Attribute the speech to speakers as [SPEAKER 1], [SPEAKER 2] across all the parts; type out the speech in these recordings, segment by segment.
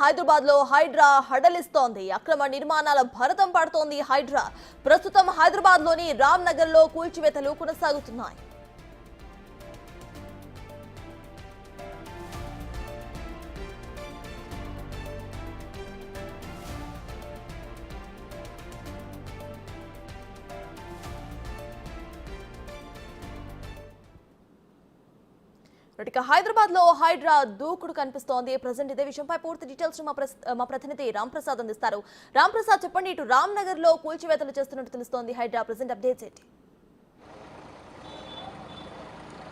[SPEAKER 1] హైదరాబాద్లో హైడ్రా హడలిస్తోంది. అక్రమ నిర్మాణాల భరతం పడుతోంది హైడ్రా. ప్రస్తుతం హైదరాబాద్లోని రామ్ నగర్లో కూల్చివేతలు కొనసాగుతున్నాయి. ఇక హైదరాబాద్లో హైడ్రా దూకుడు కనిపిస్తోంది. ప్రజెంట్ ఇదే విషయంపై పూర్తి డీటెయిల్స్ మా మా ప్రతినిధి రామ్ ప్రసాద్ అందిస్తారు. రామ్ ప్రసాద్ చెప్పండి ఇటు రామ్ నగర్లో కూల్చివేతలు చేస్తున్నట్టు తెలుస్తోంది హైడ్రా. ప్రజెంట్ అప్డేట్స్ ఏంటి?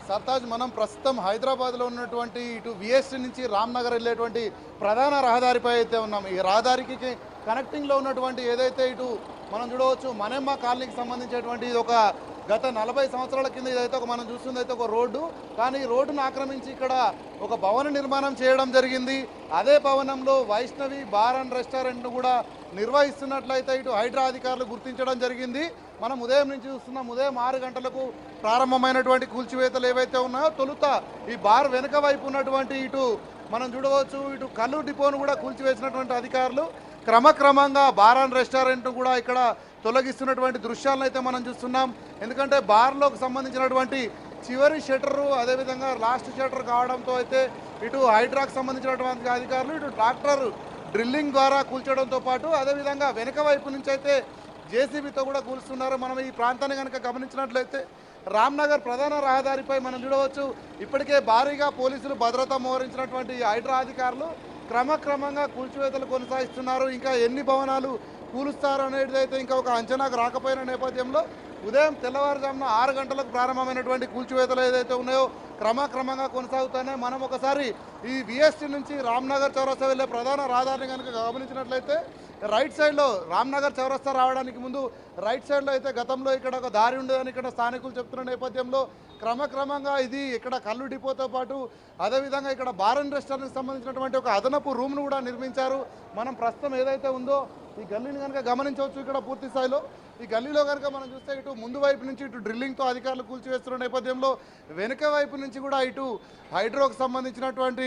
[SPEAKER 2] సర్తాజ్ మనం ప్రస్తుతం హైదరాబాద్లో ఉన్నటువంటి ఇటు విఎస్టీ నుంచి రామ్నగర్ వెళ్ళేటువంటి ప్రధాన రహదారిపై అయితే ఉన్నాం. ఈ రహదారికి కనెక్టింగ్లో ఉన్నటువంటి ఏదైతే ఇటు మనం చూడవచ్చు మನೆమ్మ కాలనీకి సంబంధించేటువంటి ఇది ఒక గత నలభై సంవత్సరాల కింద ఇదైతే ఒక మనం చూస్తుంది అయితే ఒక రోడ్డు. కానీ ఈ రోడ్డును ఆక్రమించి ఇక్కడ ఒక భవన నిర్మాణం చేయడం జరిగింది. అదే భవనంలో వైష్ణవి బార్ అండ్ రెస్టారెంట్ను కూడా నిర్వహిస్తున్నట్లయితే ఇటు హైడ్రా అధికారులు గుర్తించడం జరిగింది. మనం ఉదయం నుంచి చూస్తున్నాం ఉదయం ఆరు గంటలకు ప్రారంభమైనటువంటి కూల్చివేతలు ఏవైతే ఉన్నాయో తొలుత ఈ బార్ వెనుక వైపు ఉన్నటువంటి ఇటు మనం చూడవచ్చు ఇటు కల్లు డిపోను కూడా కూల్చివేసినటువంటి అధికారులు. క్రమక్రమంగా బార్ అండ్ రెస్టారెంట్ కూడా ఇక్కడ తొలగిస్తున్నటువంటి దృశ్యాలను అయితే మనం చూస్తున్నాం. ఎందుకంటే బార్లోకి సంబంధించినటువంటి చివరి షట్టరు అదేవిధంగా లాస్ట్ షట్టర్ కావడంతో అయితే ఇటు హైడ్రాక్ సంబంధించినటువంటి అధికారులు ఇటు ట్రాక్టర్ డ్రిల్లింగ్ ద్వారా కూల్చడంతో పాటు అదేవిధంగా వెనుక వైపు నుంచి అయితే జేసీబీతో కూడా కూలుస్తున్నారు. మనం ఈ ప్రాంతాన్ని కనుక గమనించినట్లయితే రామ్నగర్ ప్రధాన రహదారిపై మనం చూడవచ్చు. ఇప్పటికే భారీగా పోలీసులు భద్రత మోహరించినటువంటి హైడ్రా అధికారులు క్రమక్రమంగా కూల్చివేతలు కొనసాగిస్తున్నారు. ఇంకా ఎన్ని భవనాలు కూలుస్తారు అయితే ఇంకా ఒక అంచనాకు రాకపోయిన నేపథ్యంలో ఉదయం తెల్లవారుజామున ఆరు గంటలకు ప్రారంభమైనటువంటి కూల్చివేతలు ఏదైతే ఉన్నాయో క్రమక్రమంగా కొనసాగుతానే మనం ఒకసారి ఈ విఎస్టీ నుంచి రామ్నగర్ చౌరస్తా వెళ్ళే ప్రధాన రహదారిని కనుక గమనించినట్లయితే రైట్ సైడ్లో రామ్నగర్ చౌరస్తా రావడానికి ముందు రైట్ సైడ్లో అయితే గతంలో ఇక్కడ ఒక దారి ఉండేదని ఇక్కడ స్థానికులు చెప్తున్న నేపథ్యంలో క్రమక్రమంగా ఇది ఇక్కడ కళ్ళు డిపోతో పాటు అదేవిధంగా ఇక్కడ బార్ అండ్ రెస్టారెంట్కి సంబంధించినటువంటి ఒక అదనపు రూమ్ను కూడా నిర్మించారు. మనం ప్రస్తుతం ఏదైతే ఉందో ఈ గల్లీని కనుక గమనించవచ్చు ఇక్కడ పూర్తి స్థాయిలో. ఈ గల్లీలో కనుక మనం చూస్తే ఇటు ముందు వైపు నుంచి ఇటు డ్రిల్లింగ్తో అధికారులు కూల్చివేస్తున్న నేపథ్యంలో వెనుక వైపు నుంచి కూడా ఇటు హైడ్రోకు సంబంధించినటువంటి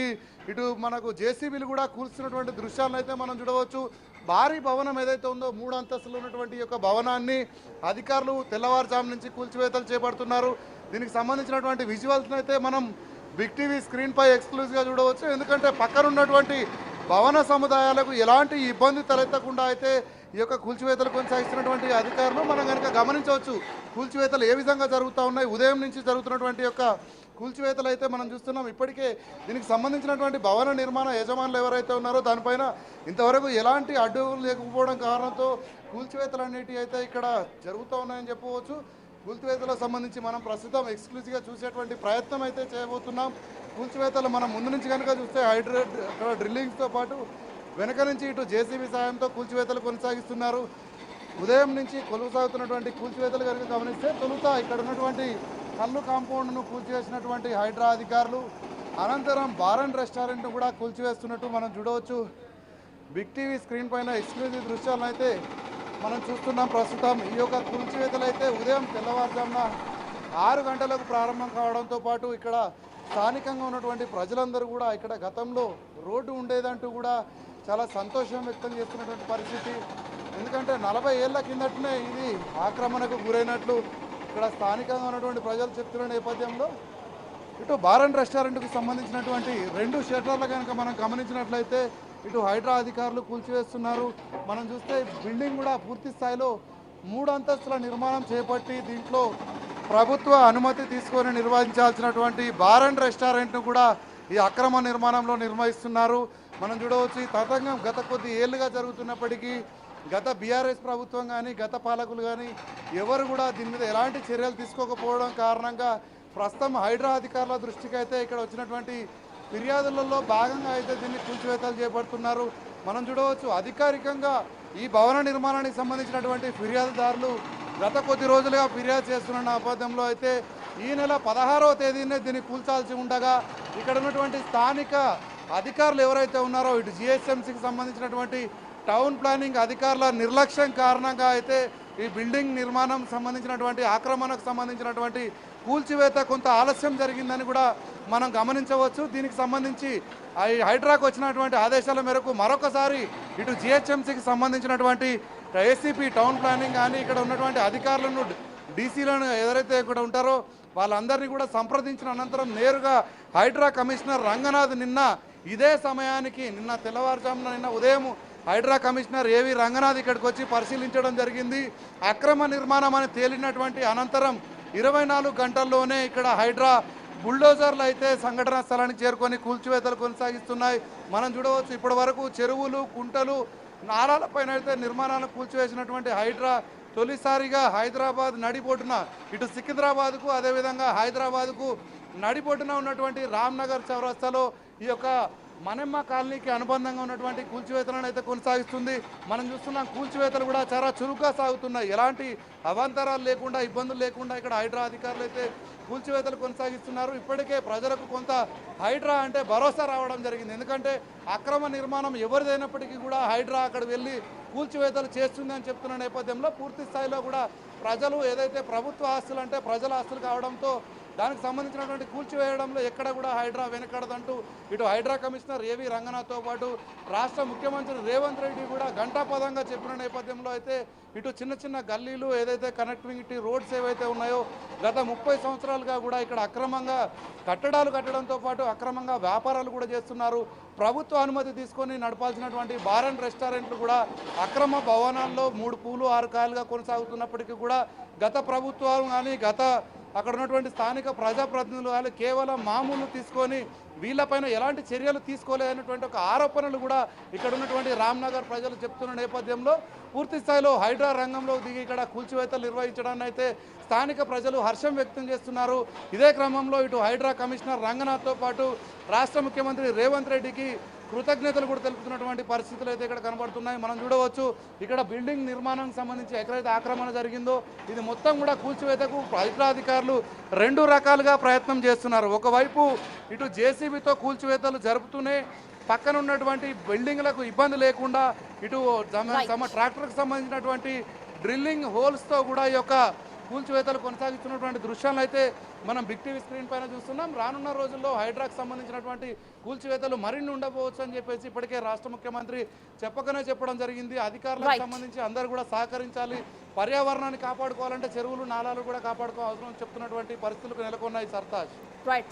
[SPEAKER 2] ఇటు మనకు జేసీబీలు కూడా కూల్చున్నటువంటి దృశ్యాలను అయితే మనం చూడవచ్చు. భారీ భవనం ఏదైతే ఉందో మూడు అంతస్తులు ఉన్నటువంటి యొక్క భవనాన్ని అధికారులు తెల్లవారుజాము నుంచి కూల్చివేతలు చేపడుతున్నారు. దీనికి సంబంధించినటువంటి విజువల్స్ని అయితే మనం బిగ్ టీవీ స్క్రీన్పై ఎక్స్క్లూజివ్గా చూడవచ్చు. ఎందుకంటే పక్కన ఉన్నటువంటి భవన సముదాయాలకు ఎలాంటి ఇబ్బంది తలెత్తకుండా అయితే ఈ యొక్క కూల్చివేతలు కొనసాగిస్తున్నటువంటి అధికారులు మనం కనుక గమనించవచ్చు కూల్చివేతలు ఏ విధంగా జరుగుతూ ఉన్నాయి ఉదయం నుంచి జరుగుతున్నటువంటి యొక్క కూల్చివేతలు అయితే మనం చూస్తున్నాం. ఇప్పటికే దీనికి సంబంధించినటువంటి భవన నిర్మాణ యజమానులు ఎవరైతే ఉన్నారో దానిపైన ఇంతవరకు ఎలాంటి అడ్డు లేకపోవడం కారణంతో కూల్చివేతలు అనేటివి అయితే ఇక్కడ జరుగుతూ ఉన్నాయని చెప్పవచ్చు. కూల్చివేతలకు సంబంధించి మనం ప్రస్తుతం ఎక్స్క్లూజివ్గా చూసేటువంటి ప్రయత్నం అయితే చేయబోతున్నాం. కూల్చివేతలు మనం ముందు నుంచి కనుక చూస్తే హైడ్రేట్ అక్కడ డ్రిల్లింగ్స్తో పాటు వెనక నుంచి ఇటు జేసీబీ సాయంతో కూల్చివేతలు కొనసాగిస్తున్నారు. ఉదయం నుంచి కొనసాగుతున్నటువంటి కూల్చివేతలు కనుక గమనిస్తే తొలుత ఇక్కడ ఉన్నటువంటి కల్లు కాంపౌండ్ను కూల్చివేసినటువంటి హైడ్రా అధికారులు అనంతరం బారన్ రెస్టారెంట్ను రెస్టారెంట్ కూడా కూల్చివేస్తున్నట్టు మనం చూడవచ్చు. బిగ్ టీవీ స్క్రీన్ పైన ఎక్స్క్లూజివ్ దృశ్యాలను అయితే మనం చూస్తున్నాం ప్రస్తుతం ఈ యొక్క కూల్చివేతలు అయితే ఉదయం తెల్లవారుజామున ఆరు గంటలకు ప్రారంభం కావడంతో పాటు ఇక్కడ స్థానికంగా ఉన్నటువంటి ప్రజలందరూ కూడా ఇక్కడ గతంలో రోడ్డు ఉండేదంటూ కూడా చాలా సంతోషం వ్యక్తం చేస్తున్నటువంటి పరిస్థితి. ఎందుకంటే నలభై ఏళ్ళ కిందటనే ఇది ఆక్రమణకు గురైనట్లు ఇక్కడ స్థానికంగా ఉన్నటువంటి ప్రజలు చెప్తున్న నేపథ్యంలో ఇటు బారన్ రెస్టారెంట్కు సంబంధించినటువంటి రెండు షటర్లు కనుక మనం గమనించినట్లయితే ఇటు హైడ్రా అధికారులు కూల్చివేస్తున్నారు. మనం చూస్తే బిల్డింగ్ కూడా పూర్తి స్థాయిలో మూడు అంతస్తుల నిర్మాణం చేపట్టి దీంట్లో ప్రభుత్వ అనుమతి తీసుకొని నిర్వహించాల్సినటువంటి బార్ అండ్ రెస్టారెంట్ను కూడా ఈ అక్రమ నిర్మాణంలో నిర్వహిస్తున్నారు. మనం చూడవచ్చు ఈ తతంగం గత కొద్ది ఏళ్ళుగా జరుగుతున్నప్పటికీ గత బీఆర్ఎస్ ప్రభుత్వం కానీ గత పాలకులు కానీ ఎవరు కూడా దీని మీద ఎలాంటి చర్యలు తీసుకోకపోవడం కారణంగా ప్రస్తుతం హైడ్రా అధికారుల దృష్టికి అయితే ఇక్కడ వచ్చినటువంటి ఫిర్యాదులలో భాగంగా అయితే దీన్ని కూల్చివేతలు చేపడుతున్నారు. మనం చూడవచ్చు అధికారికంగా ఈ భవన నిర్మాణానికి సంబంధించినటువంటి ఫిర్యాదుదారులు గత కొద్ది రోజులుగా ఫిర్యాదు చేస్తున్న నేపథ్యంలో అయితే ఈ నెల పదహారవ తేదీనే దీన్ని కూల్చాల్సి ఉండగా ఇక్కడ ఉన్నటువంటి స్థానిక అధికారులు ఎవరైతే ఉన్నారో ఇటు జిహెచ్ఎంసీకి సంబంధించినటువంటి టౌన్ ప్లానింగ్ అధికారుల నిర్లక్ష్యం కారణంగా అయితే ఈ బిల్డింగ్ నిర్మాణం సంబంధించినటువంటి ఆక్రమణకు సంబంధించినటువంటి కూల్చివేత కొంత ఆలస్యం జరిగిందని కూడా మనం గమనించవచ్చు. దీనికి సంబంధించి హైడ్రాకు వచ్చినటువంటి ఆదేశాల మేరకు మరొకసారి ఇటు జిహెచ్ఎంసీకి సంబంధించినటువంటి ఏసీపీ టౌన్ ప్లానింగ్ కానీ ఇక్కడ ఉన్నటువంటి అధికారులను డీసీలను ఎవరైతే ఇక్కడ ఉంటారో వాళ్ళందరినీ కూడా సంప్రదించిన అనంతరం నేరుగా హైడ్రా కమిషనర్ రంగనాథ్ నిన్న ఇదే సమయానికి నిన్న తెల్లవారుజామున నిన్న ఉదయం హైడ్రా కమిషనర్ ఏవి రంగనాథ్ ఇక్కడికి వచ్చి పరిశీలించడం జరిగింది. అక్రమ నిర్మాణం అని తేలినటువంటి అనంతరం ఇరవై నాలుగు గంటల్లోనే ఇక్కడ హైడ్రా బుల్డోజర్లు అయితే సంఘటనా స్థలానికి చేరుకొని కూల్చివేతలు కొనసాగిస్తున్నాయి. మనం చూడవచ్చు ఇప్పటి వరకు చెరువులు కుంటలు నారాలపైన అయితే నిర్మాణాలను కూల్చివేసినటువంటి హైడ్రా తొలిసారిగా హైదరాబాద్ నడిబొడ్డున ఇటు సికింద్రాబాద్కు అదేవిధంగా హైదరాబాద్కు నడిబొడ్డున ఉన్నటువంటి రామ్నగర్ చౌరస్తాలో ఈ యొక్క మనమ్మ కాలనీకి అనుబంధంగా ఉన్నటువంటి కూల్చివేతలను అయితే కొనసాగిస్తుంది. మనం చూస్తున్నాం కూల్చివేతలు కూడా చాలా చురుగ్గా సాగుతున్నాయి. ఎలాంటి అవాంతరాలు లేకుండా ఇబ్బందులు లేకుండా ఇక్కడ హైడ్రా అధికారులు అయితే కూల్చివేతలు కొనసాగిస్తున్నారు. ఇప్పటికే ప్రజలకు కొంత హైడ్రా అంటే భరోసా రావడం జరిగింది. ఎందుకంటే అక్రమ నిర్మాణం ఎవరిదైనప్పటికీ కూడా హైడ్రా అక్కడ వెళ్ళి కూల్చివేతలు చేస్తుందని చెప్తున్న నేపథ్యంలో పూర్తి స్థాయిలో కూడా ప్రజలు ఏదైతే ప్రభుత్వ ఆస్తులు అంటే ప్రజల ఆస్తులు కావడంతో దానికి సంబంధించినటువంటి కూల్చివేయడంలో ఎక్కడ కూడా హైడ్రా వెనకడదంటూ ఇటు హైడ్రా కమిషనర్ ఏవి రంగనాథ్తో పాటు రాష్ట్ర ముఖ్యమంత్రి రేవంత్ రెడ్డి కూడా ఘంటాపదంగా చెప్పిన నేపథ్యంలో అయితే ఇటు చిన్న చిన్న గల్లీలు ఏదైతే కనెక్టివిటీ రోడ్స్ ఏవైతే ఉన్నాయో గత ముప్పై సంవత్సరాలుగా కూడా ఇక్కడ అక్రమంగా కట్టడాలు కట్టడంతో పాటు అక్రమంగా వ్యాపారాలు కూడా చేస్తున్నారు. ప్రభుత్వ అనుమతి తీసుకొని నడపాల్సినటువంటి బార్ అండ్ రెస్టారెంట్లు కూడా అక్రమ భవనాల్లో మూడు పూలు ఆరు కాయలుగా కొనసాగుతున్నప్పటికీ కూడా గత ప్రభుత్వం కానీ గత అక్కడ ఉన్నటువంటి స్థానిక ప్రజాప్రతినిధులు వాళ్ళు కేవలం మామూలు తీసుకొని వీళ్ళపైన ఎలాంటి చర్యలు తీసుకోలేదనేటువంటి ఒక ఆరోపణలు కూడా ఇక్కడ ఉన్నటువంటి రామ్నగర్ ప్రజలు చెప్తున్న నేపథ్యంలో పూర్తి స్థాయిలో హైడ్రా రంగంలో దిగి ఇక్కడ కూల్చివేతలు నిర్వహించడాన్ని అయితే స్థానిక ప్రజలు హర్షం వ్యక్తం చేస్తున్నారు. ఇదే క్రమంలో ఇటు హైడ్రా కమిషనర్ రంగనాథ్తో పాటు రాష్ట్ర ముఖ్యమంత్రి రేవంత్ రెడ్డికి కృతజ్ఞతలు కూడా తెలుపుతున్నటువంటి పరిస్థితులు అయితే ఇక్కడ కనబడుతున్నాయి. మనం చూడవచ్చు ఇక్కడ బిల్డింగ్ నిర్మాణానికి సంబంధించి ఎక్కడైతే ఆక్రమణ జరిగిందో ఇది మొత్తం కూడా కూల్చివేతకు హైడ్రా అధికారులు రెండు రకాలుగా ప్రయత్నం చేస్తున్నారు. ఒకవైపు ఇటు జేసీబీతో కూల్చివేతలు జరుపుతూనే పక్కన ఉన్నటువంటి బిల్డింగ్లకు ఇబ్బంది లేకుండా ఇటు తమ ట్రాక్టర్కి సంబంధించినటువంటి డ్రిల్లింగ్ హోల్స్తో కూడా ఈ యొక్క కూల్చివేతలు కొనసాగిస్తున్నటువంటి దృశ్యాలను అయితే మనం బిగ్ టీవీ స్క్రీన్ పైన చూస్తున్నాం. రానున్న రోజుల్లో హైడ్రాకి సంబంధించినటువంటి కూల్చివేతలు మరిన్ని ఉండబోవచ్చు అని చెప్పేసి ఇప్పటికే రాష్ట్ర ముఖ్యమంత్రి చెప్పకనే చెప్పడం జరిగింది. అధికారులకు. సంబంధించి అందరూ కూడా సహకరించాలి. పర్యావరణాన్ని కాపాడుకోవాలంటే చెరువులు నాలాలు కూడా కాపాడుకోవాల్సిన చెప్తున్నటువంటి పరిస్థితులకు నెలకొన్నాయి సర్తాజ్.
[SPEAKER 1] రైట్